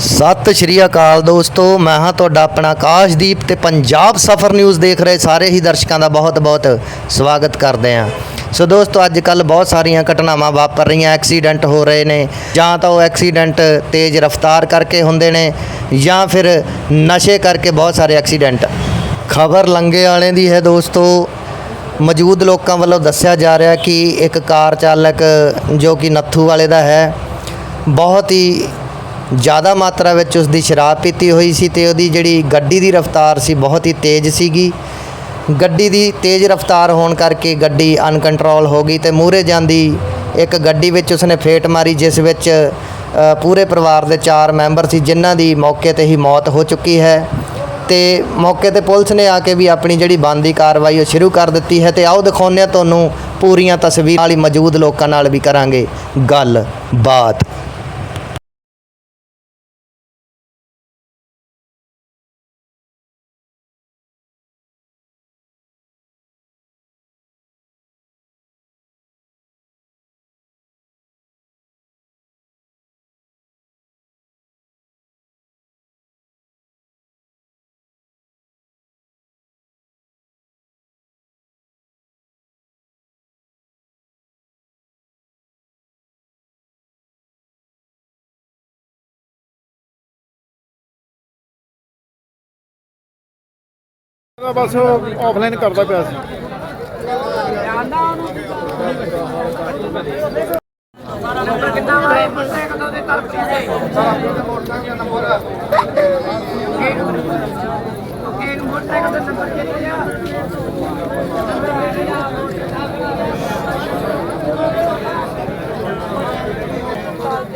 ਸਤਿ ਸ਼੍ਰੀ ਅਕਾਲ ਦੋਸਤੋ, ਮੈਂ ਹਾਂ ਤੁਹਾਡਾ ਆਪਣਾ ਆਕਾਸ਼ਦੀਪ ਤੇ ਪੰਜਾਬ ਸਫਰ ਨਿਊਜ਼ ਦੇਖ ਰਹੇ ਸਾਰੇ ਹੀ ਦਰਸ਼ਕਾਂ ਦਾ ਬਹੁਤ-ਬਹੁਤ ਸਵਾਗਤ ਕਰਦੇ ਹਾਂ। ਸੋ ਦੋਸਤੋ ਅੱਜ ਕੱਲ ਬਹੁਤ ਸਾਰੀਆਂ ਘਟਨਾਵਾਂ ਵਾਪਰ ਰਹੀਆਂ ਐਕਸੀਡੈਂਟ ਹੋ ਰਹੇ ਨੇ, ਜਾਂ ਤਾਂ ਉਹ ਐਕਸੀਡੈਂਟ ਤੇਜ਼ ਰਫ਼ਤਾਰ ਕਰਕੇ ਹੁੰਦੇ ਨੇ, ਜਾਂ ਫਿਰ ਨਸ਼ੇ ਕਰਕੇ ਬਹੁਤ ਸਾਰੇ ਐਕਸੀਡੈਂਟ ਖਬਰ ਲੰਗੇ ਵਾਲੇ ਦੀ ਹੈ ਦੋਸਤੋ, ਮੌਜੂਦ ਲੋਕਾਂ ਵੱਲੋਂ ਦੱਸਿਆ ਜਾ ਰਿਹਾ ਕਿ ਇੱਕ ਕਾਰ ਚਾਲਕ ਜੋ ਕਿ ਨੱਥੂ ਵਾਲੇ ਦਾ ਹੈ, ਬਹੁਤ ਹੀ ਜ਼ਿਆਦਾ ਮਾਤਰਾ ਵਿੱਚ ਉਸ ਦੀ ਸ਼ਰਾਬ ਪੀਤੀ ਹੋਈ ਸੀ ਤੇ ਉਹਦੀ ਜਿਹੜੀ ਗੱਡੀ ਦੀ ਰਫ਼ਤਾਰ ਸੀ ਬਹੁਤ ਹੀ ਤੇਜ਼ ਸੀਗੀ। ਗੱਡੀ ਦੀ ਤੇਜ਼ ਰਫ਼ਤਾਰ ਹੋਣ ਕਰਕੇ ਗੱਡੀ ਅਨਕੰਟਰੋਲ ਹੋ ਗਈ ਤੇ ਮੂਹਰੇ ਜਾਂਦੀ ਇੱਕ ਗੱਡੀ ਵਿੱਚ ਉਸਨੇ ਫੇਟ ਮਾਰੀ, ਜਿਸ ਵਿੱਚ ਪੂਰੇ ਪਰਿਵਾਰ ਦੇ 4 ਮੈਂਬਰ ਸੀ, ਜਿਨ੍ਹਾਂ ਦੀ ਮੌਕੇ ਤੇ ਹੀ ਮੌਤ ਹੋ ਚੁੱਕੀ ਹੈ। ਤੇ ਮੌਕੇ ਤੇ ਪੁਲਿਸ ਨੇ ਆ ਕੇ ਵੀ ਆਪਣੀ ਜਿਹੜੀ ਬਣਦੀ ਕਾਰਵਾਈ ਉਹ ਸ਼ੁਰੂ ਕਰ ਦਿੱਤੀ ਹੈ ਤੇ ਆਓ ਦਿਖਾਉਂਦੇ ਹਾਂ ਤੁਹਾਨੂੰ ਪੂਰੀਆਂ ਤਸਵੀਰਾਂ ਵਾਲੀ ਮੌਜੂਦ ਲੋਕਾਂ ਨਾਲ ਵੀ ਕਰਾਂਗੇ ਗੱਲ ਬਾਤ ਮੈਂ ਬਸ ਆਫਲਾਈਨ ਕਰਦਾ ਪਿਆ ਸੀ।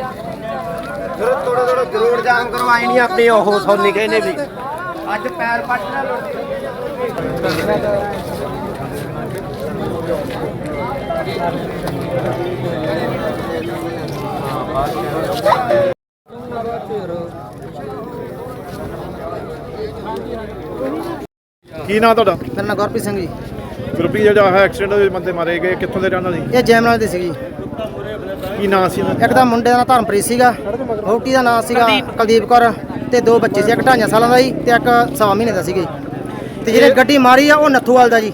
ਫਿਰ ਥੋੜਾ ਥੋੜਾ ਗਰੋੜ ਜਾਮ ਕਰਵਾਈ ਨਹੀਂ ਆਪਣੀ, ਉਹ ਸੋਨੀ ਕਹਿੰਦੇ ਵੀ। ਅੱਜ ਪੈਰ ਪੱਟ ਨਾ ਕੀ ਨਾਂ ਤੁਹਾਡਾ? ਮੇਰਾ ਨਾਮ ਗੁਰਪ੍ਰੀਤ ਸਿੰਘ ਜੀ। ਗੁਰਪ੍ਰੀਤ ਜਿਹੜਾ ਹੈ ਐਕਸੀਡੈਂਟ ਦੇ ਬੰਦੇ ਮਾਰੇ ਗਏ ਕਿੱਥੋਂ ਦੇ ਰਹਿਣ ਵਾਲੇ? ਇਹ ਜੈਮਨਾਲ ਦੇ ਸੀ ਜੀ। ਕੀ ਨਾਂ ਸੀ ਇਹਨਾਂ ਦਾ? ਇੱਕ ਤਾਂ ਮੁੰਡੇ ਦਾ ਨਾਂ ਧਰਮਪ੍ਰੀਤ ਸੀਗਾ ਵਹੁਟੀ ਦਾ ਨਾਂ ਸੀਗਾ ਕੁਲਦੀਪ। ਕੌਰ ਤੇ ਦੋ ਬੱਚੇ ਸੀ ਇੱਕ ਢਾਈਆਂ ਸਾਲਾਂ ਦਾ ਜੀ ਤੇ ਇੱਕ ਸਵਾ ਮਹੀਨੇ ਦਾ ਸੀਗਾ ਜੀ। ਤੇ ਜਿਹੜੇ ਗੱਡੀ ਮਾਰੀ ਆ ਉਹ ਨੱਥੂਵਾਲ ਦਾ ਜੀ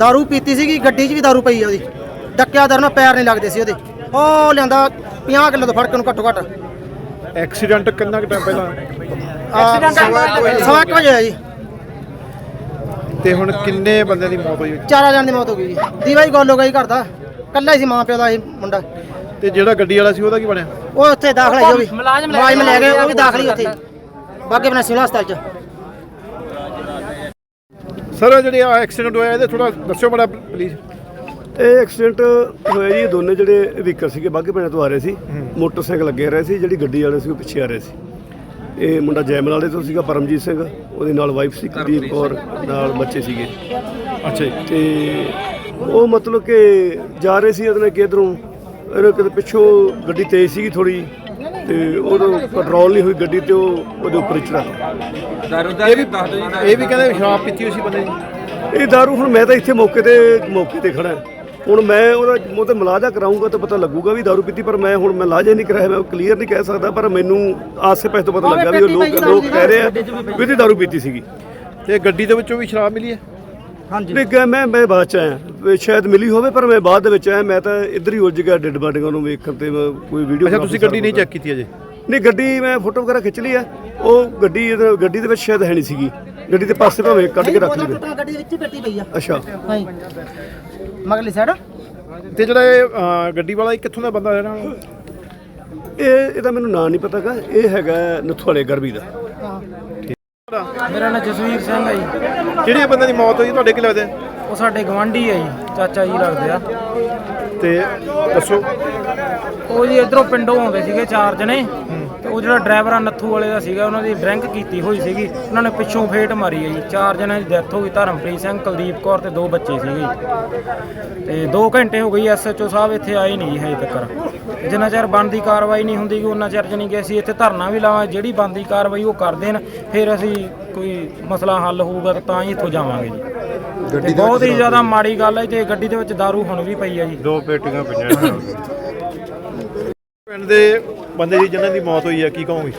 दारू ਪੀਤੀ ਸੀਗੀ ਗੱਡੀ 'ਚ ਵੀ दारू ਪਈ ਆ ਉਹਦੀ ਡੱਕਿਆ ਦਰ ਨਾਲ ਪੈਰ ਨਹੀਂ ਲੱਗਦੇ ਸੀ ਉਹਦੇ ਉਹ ਲਿਆਂਦਾ 50 ਕਿਲੋ ਤੋਂ ਫੜ ਕੇ ਨੂੰ ਘੱਟੋ ਘੱਟ ਐਕਸੀਡੈਂਟ ਕਿੰਨਾ ਕੁ ਟਾਈਮ ਪਹਿਲਾਂ ਐਕਸੀਡੈਂਟ ਸਵਾ ਕੁ ਵਜੇ ਹੋਇਆ ਜੀ ਤੇ ਹੁਣ ਕਿੰਨੇ ਬੰਦੇ ਦੀ ਮੌਤ ਹੋਈ ਚਾਰਾਂ ਜਣ ਦੀ ਮੌਤ ਹੋ ਗਈ ਜੀ ਦੀਵਾ ਹੀ ਗੋਲ ਹੋ ਗਈ ਘਰ ਦਾ ਕੱਲਾ ਹੀ ਸੀ ਮਾਂ ਪਿਓ ਦਾ ਇਹ ਮੁੰਡਾ ਤੇ ਜਿਹੜਾ ਗੱਡੀ ਵਾਲਾ ਸੀ ਉਹਦਾ ਕੀ ਬਣਿਆ ਉਹ ਉੱਥੇ ਦਾਖਲ ਹੈ ਉਹ ਵੀ ਮੁਲਾਜ਼ਮ ਲੈ ਗਏ ਉਹ ਵੀ ਦਾਖਲ ਹੀ ਉੱਥੇ ਬਾਗੇ ਬਣਾ ਸਿਵਲ ਹਸਪਤਾਲ ਚ ਸਰ ਜਿਹੜੇ ਆ ਐਕਸੀਡੈਂਟ ਹੋਇਆ ਇਹਦੇ ਥੋੜਾ ਦੱਸਿਓ ਬੜਾ ਪਲੀਜ਼ ਇਹ ਐਕਸੀਡੈਂਟ ਹੋਇਆ ਜੀ ਇਹ ਦੋਨੇ ਜਿਹੜੇ ਵਹੀਕਲ ਸੀਗੇ ਬਾਗੇ ਪਿੰਡ ਤੋਂ ਆ ਰਹੇ ਸੀ। ਮੋਟਰਸਾਈਕਲ ਲੱਗੇ ਰਹੇ ਸੀ ਜਿਹੜੀ ਗੱਡੀ ਵਾਲੇ ਸੀ ਉਹ ਪਿੱਛੇ ਆ ਰਹੇ ਸੀ। ਇਹ ਮੁੰਡਾ ਜੈਮਲ ਵਾਲੇ ਤੋਂ ਸੀਗਾ ਪਰਮਜੀਤ ਸਿੰਘ। ਉਹਦੀ ਨਾਲ ਵਾਈਫ ਸੀ ਕੁਲਦੀਪ ਕੌਰ ਨਾਲ ਬੱਚੇ ਸੀਗੇ। ਅੱਛਾ ਜੀ। ਤੇ ਉਹ ਮਤਲਬ ਕਿ ਜਾ ਰਹੇ ਸੀ ਉਹਨੇ ਕਿਧਰੋਂ? ਇਹਨੇ ਕਿਤੇ ਪਿੱਛੋਂ ਗੱਡੀ ਤੇਜ਼ ਸੀਗੀ ਥੋੜੀ ਤੇ ਉਹਨੂੰ ਪੈਟਰੋਲ ਨਹੀਂ ਹੋਈ ਗੱਡੀ ਤੇ ਉਹਦੇ ਉੱਪਰ ਚੜਾ ਇਹ ਵੀ ਕਹਿੰਦੇ ਸ਼ਰਾਬ ਪੀਤੀ ਹੋਈ ਸੀ ਬੰਦੇ ਨੇ। ਇਹ ਦਾਰੂ ਹੁਣ ਮੈਂ ਤਾਂ ਇੱਥੇ ਮੌਕੇ ਤੇ ਮੌਕੇ ਤੇ ਖੜਾ ਹੁਣ ਮੈਂ ਉਹਦਾ ਮੋਤੇ ਮਲਾਜਾ ਕਰਾਉਂਗਾ ਤਾਂ ਪਤਾ ਲੱਗੂਗਾ ਵੀ ਦਾਰੂ ਪੀਤੀ ਪਰ ਮੈਂ ਹੁਣ ਮੈਂ ਲਾਜਾ ਨਹੀਂ ਕਰਾਇਆ ਮੈਂ ਕਲੀਅਰ ਨਹੀਂ ਕਹਿ ਸਕਦਾ ਪਰ ਮੈਨੂੰ ਆਸੇ ਪਾਸੇ ਤੋਂ ਪਤਾ ਲੱਗਾ ਵੀ ਉਹ ਲੋਕ ਲੋਕ ਕਹਿ ਰਹੇ ਆ ਵੀ ਇਹਦੀ ਦਾਰੂ ਪੀਤੀ ਸੀਗੀ। ਤੇ ਗੱਡੀ ਦੇ ਵਿੱਚੋਂ ਵੀ ਸ਼ਰਾਬ ਮਿਲੀ ਹੈ? ਨਹੀਂ ਗਾ ਮੈਂ ਮੈਂ ਬਾਅਦ ਚ ਆਇਆ। ਵੀ ਸ਼ਾਇਦ ਮਿਲੀ ਹੋਵੇ ਪਰ ਮੈਂ ਬਾਅਦ ਦੇ ਵਿੱਚ ਆਇਆ। ਮੈਂ ਤਾਂ ਇੱਧਰ ਹੀ ਉਲਝ ਗਿਆ ਡੈਡ ਬਾਡੀਆਂ ਨੂੰ ਵੇਖਣ ਤੇ ਮੈਂ ਕੋਈ ਵੀਡੀਓ ਅੱਛਾ ਤੁਸੀਂ ਗੱਡੀ ਨਹੀਂ ਚੈੱਕ ਕੀਤੀ ਅਜੇ? ਨਹੀਂ ਗੱਡੀ ਮੈਂ ਫੋਟੋ ਵਗੈਰਾ ਖਿੱਚ ਲਈ ਆ। ਉਹ ਗੱਡੀ ਇਹਦੇ- ਗੱਡੀ ਦੇ ਵਿੱਚ ਸ਼ਾਇਦ ਹੈ ਨਹੀਂ ਸੀਗੀ। ਗੱਡੀ ਦੇ ਪਾਸੇ ਭਾਵੇਂ ਕੱਢ ਕੇ ਰੱਖ ਲਈ ਗੱਡੀ ਦੇ ਵਿੱਚ ਹੀ ਪੱਟੀ ਪਈ ਆ। ਅੱਛਾ। ਹਾਂਜੀ। ਮਗਲੀ ਸਾਈਡ ਤੇ ਜਿਹੜਾ ਇਹ ਅਹ, ਗੱਡੀ ਵਾਲਾ ਇਹ ਕਿੱਥੋਂ ਦਾ ਬੰਦਾ ਰਹਿਣ ਵਾਲਾ? ਇਹ ਇਹਦਾ ਮੈਨੂੰ ਨਾਂ ਨਹੀਂ ਪਤਾਗਾ ਇਹ ਹੈਗਾ ਨਥਵਾਲੇ ਗਰਬੀ ਦਾ। ਮੇਰਾ ਨਾਮ ਜਸਵੀਰ ਸਿੰਘ ਹੈ ਜੀ। ਜਿਹੜੇ ਬੰਦੇ ਦੀ ਮੌਤ ਹੋਈ ਤੁਹਾਡੇ ਕੀ ਲੱਗਦੇ? ਉਹ ਸਾਡੇ ਗਵਾਂਢੀ ਹੈ ਜੀ ਚਾਚਾ ਜੀ ਲੱਗਦੇ ਆ। ਤੇ ਦੱਸੋ। ਉਹ ਜੀ ਇਧਰੋਂ ਪਿੰਡੋਂ ਆਉਂਦੇ ਸੀਗੇ ਚਾਰ ਜਣੇ। ਤੇ ਉਹ ਜਿਹੜਾ ਡਰਾਈਵਰ ਆ ਨੱਥੂ ਵਾਲੇ ਦਾ ਸੀਗਾ ਉਹਨਾਂ ਦੀ ਡਰਿੰਕ ਕੀਤੀ ਹੋਈ ਸੀਗੀ। ਉਹਨਾਂ ਨੇ ਪਿੱਛੋਂ ਫੇਟ ਮਾਰੀ ਹੈ ਜੀ। ਚਾਰ ਜਣਿਆਂ ਦੀ ਡੈਥ ਹੋ ਗਈ ਧਰਮਪ੍ਰੀਤ ਸਿੰਘ ਕੁਲਦੀਪ ਕੌਰ ਤੇ ਦੋ ਬੱਚੇ ਸੀਗੇ ਜੀ। ਤੇ 2 ਘੰਟੇ ਹੋ ਗਈ ਐਸਐਚਓ ਸਾਹਿਬ ਇੱਥੇ ਆਏ ਨਹੀਂ ਜੀ ਹਜੇ ਤੱਕ। ਜਿੰਨਾ ਚਿਰ ਬਣਦੀ ਕਾਰਵਾਈ ਨਹੀਂ ਹੁੰਦੀ ਉਹਨਾਂ ਚਿਰ ਜਣੀ ਕਿ ਅਸੀਂ ਇੱਥੇ ਧਰਨਾ ਵੀ ਲਾਵਾਂ ਜਿਹੜੀ ਬਣਦੀ ਕਾਰਵਾਈ ਉਹ ਕਰ ਦੇਣ ਫਿਰ ਅਸੀਂ ਕੋਈ ਮਸਲਾ ਹੱਲ ਹੋਊਗਾ ਤਾਂ ਹੀ ਇੱਥੋਂ ਜਾਵਾਂਗੇ ਜੀ। ਤੇ ਬਹੁਤ ਹੀ ਜ਼ਿਆਦਾ ਮਾੜੀ ਗੱਲ ਹੈ ਤੇ ਗੱਡੀ ਦੇ ਵਿੱਚ दारू ਹੁਣ ਵੀ ਪਈ ਹੈ ਜੀ। ਦੋ ਪੇਟੀਆਂ ਪਈਆਂ ਪਿੰਡ ਦੇ ਬੰਦੇ ਦੀ ਜਿਹਨਾਂ ਦੀ ਮੌਤ ਹੋਈ ਹੈ ਕੀ ਕਹੋਗੇ?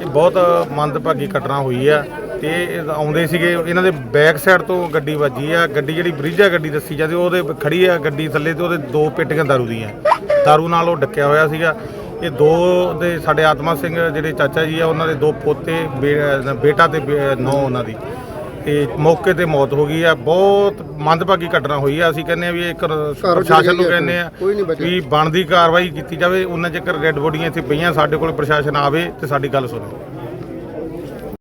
ਇਹ ਬਹੁਤ ਮੰਦਭਾਗੀ ਘਟਨਾ ਹੋਈ ਆ ਤੇ ਆਉਂਦੇ ਸੀਗੇ ਇਹਨਾਂ ਦੇ ਬੈਕ ਸਾਈਡ ਤੋਂ ਗੱਡੀ ਵੱਜੀ ਆ ਗੱਡੀ ਜਿਹੜੀ ਬ੍ਰਿਜਾ ਗੱਡੀ ਦੱਸੀ ਜਾਂਦੀ ਉਹਦੇ ਖੜੀ ਆ ਗੱਡੀ ਥੱਲੇ ਤੇ ਉਹਦੇ ਦੋ ਪੇਟੀਆਂ ਦਾਰੂ ਦੀਆਂ। ਦਾਰੂ ਨਾਲ ਉਹ ਡੱਕਿਆ ਹੋਇਆ ਸੀਗਾ ਇਹ ਦੋ ਦੇ ਸਾਡੇ ਆਤਮਾ ਸਿੰਘ ਜਿਹੜੇ ਚਾਚਾ ਜੀ ਆ ਉਹਨਾਂ ਦੇ ਦੋ ਪੋਤੇ ਬੇ- ਬੇਟਾ ਤੇ ਨੌ ਉਹਨਾਂ ਦੀ ਤੇ ਮੌਕੇ ਤੇ ਮੌਤ ਹੋ ਗਈ ਆ ਬਹੁਤ ਮੰਦਭਾਗੀ ਘਟਨਾ ਹੋਈ ਆ ਅਸੀਂ ਕਹਿੰਦੇ ਆ ਵੀ ਇੱਕ ਪ੍ਰਸ਼ਾਸਨ ਨੂੰ ਕਹਿੰਦੇ ਆ ਵੀ ਬਣਦੀ ਕਾਰਵਾਈ ਕੀਤੀ ਜਾਵੇ ਉਹਨਾਂ ਚਿਰ ਡੈੱਡ ਬੋਡੀਆਂ ਇੱਥੇ ਪਈਆਂ ਸਾਡੇ ਕੋਲ ਪ੍ਰਸ਼ਾਸਨ ਆਵੇ ਤੇ ਸਾਡੀ ਗੱਲ ਸੁਣੇ